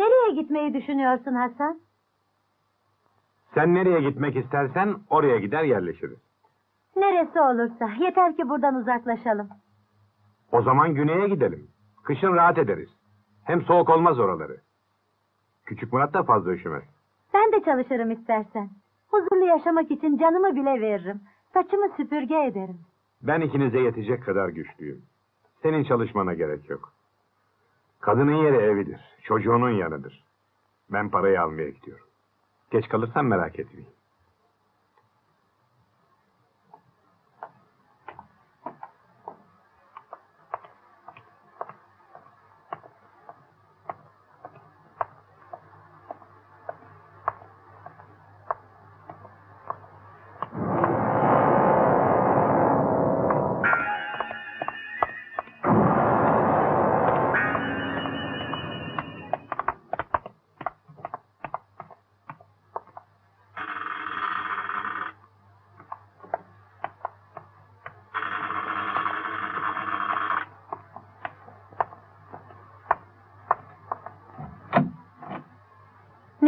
Nereye gitmeyi düşünüyorsun Hasan? Sen nereye gitmek istersen oraya gider yerleşiriz. Neresi olursa. Yeter ki buradan uzaklaşalım. O zaman güneye gidelim. Kışın rahat ederiz. Hem soğuk olmaz oraları. Küçük Murat da fazla üşümez. Ben de çalışırım istersen. Huzurlu yaşamak için canımı bile veririm. Saçımı süpürge ederim. Ben ikinize yetecek kadar güçlüyüm. Senin çalışmana gerek yok. Kadının yeri evidir, çocuğunun yanıdır. Ben parayı almaya gidiyorum. Geç kalırsan merak etmeyin.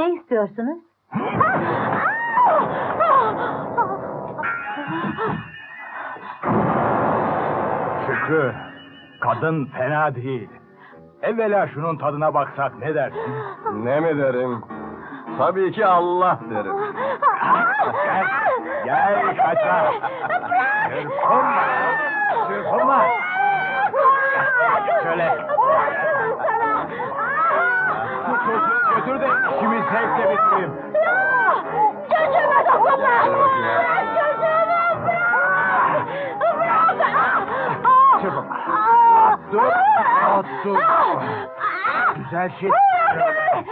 Ne istiyorsunuz? Şükrü, kadın fena değil. Evvela şunun tadına baksak ne dersin? Ne mi derim? Tabii ki Allah derim. Gel, gel kaçma. Çırpınma, çırpınma. Şöyle. Zevkle bitireyim. Çocuğuma dokunma! Çocuğuma bırak! Bırak! Çırpınma. Dur, ah, dur. Güzel şey. Bırak!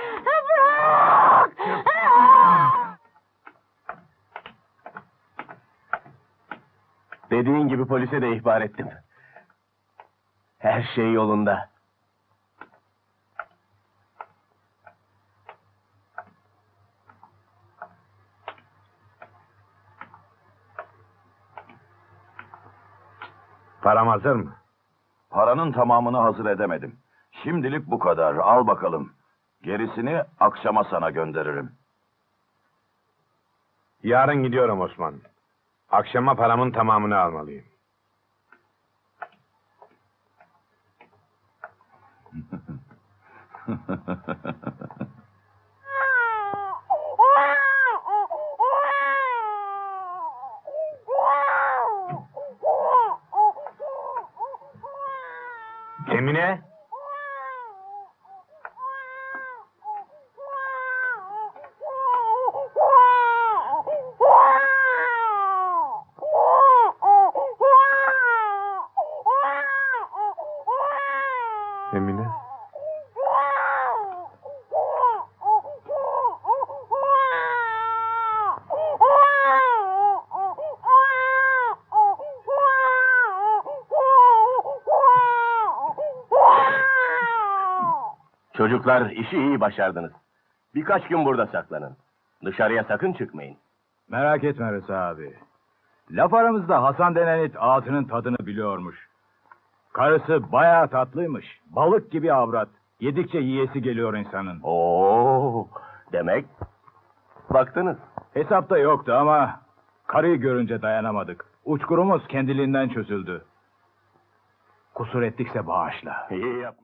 Dediğin gibi polise de ihbar ettim. Her şey yolunda. Param hazır mı? Paranın tamamını hazır edemedim. Şimdilik bu kadar. Al bakalım. Gerisini akşama sana gönderirim. Yarın gidiyorum Osman. Akşama paramın tamamını almalıyım. 예민해? 예민해? Çocuklar işi iyi başardınız. Birkaç gün burada saklanın. Dışarıya sakın çıkmayın. Merak etme Rıza abi. Laf aramızda Hasan denen it ağzının tadını biliyormuş. Karısı bayağı tatlıymış. Balık gibi avrat. Yedikçe yiyesi geliyor insanın. Oo, demek baktınız. Hesapta yoktu ama karıyı görünce dayanamadık. Uçkurumuz kendiliğinden çözüldü. Kusur ettikse bağışla. İyi yap.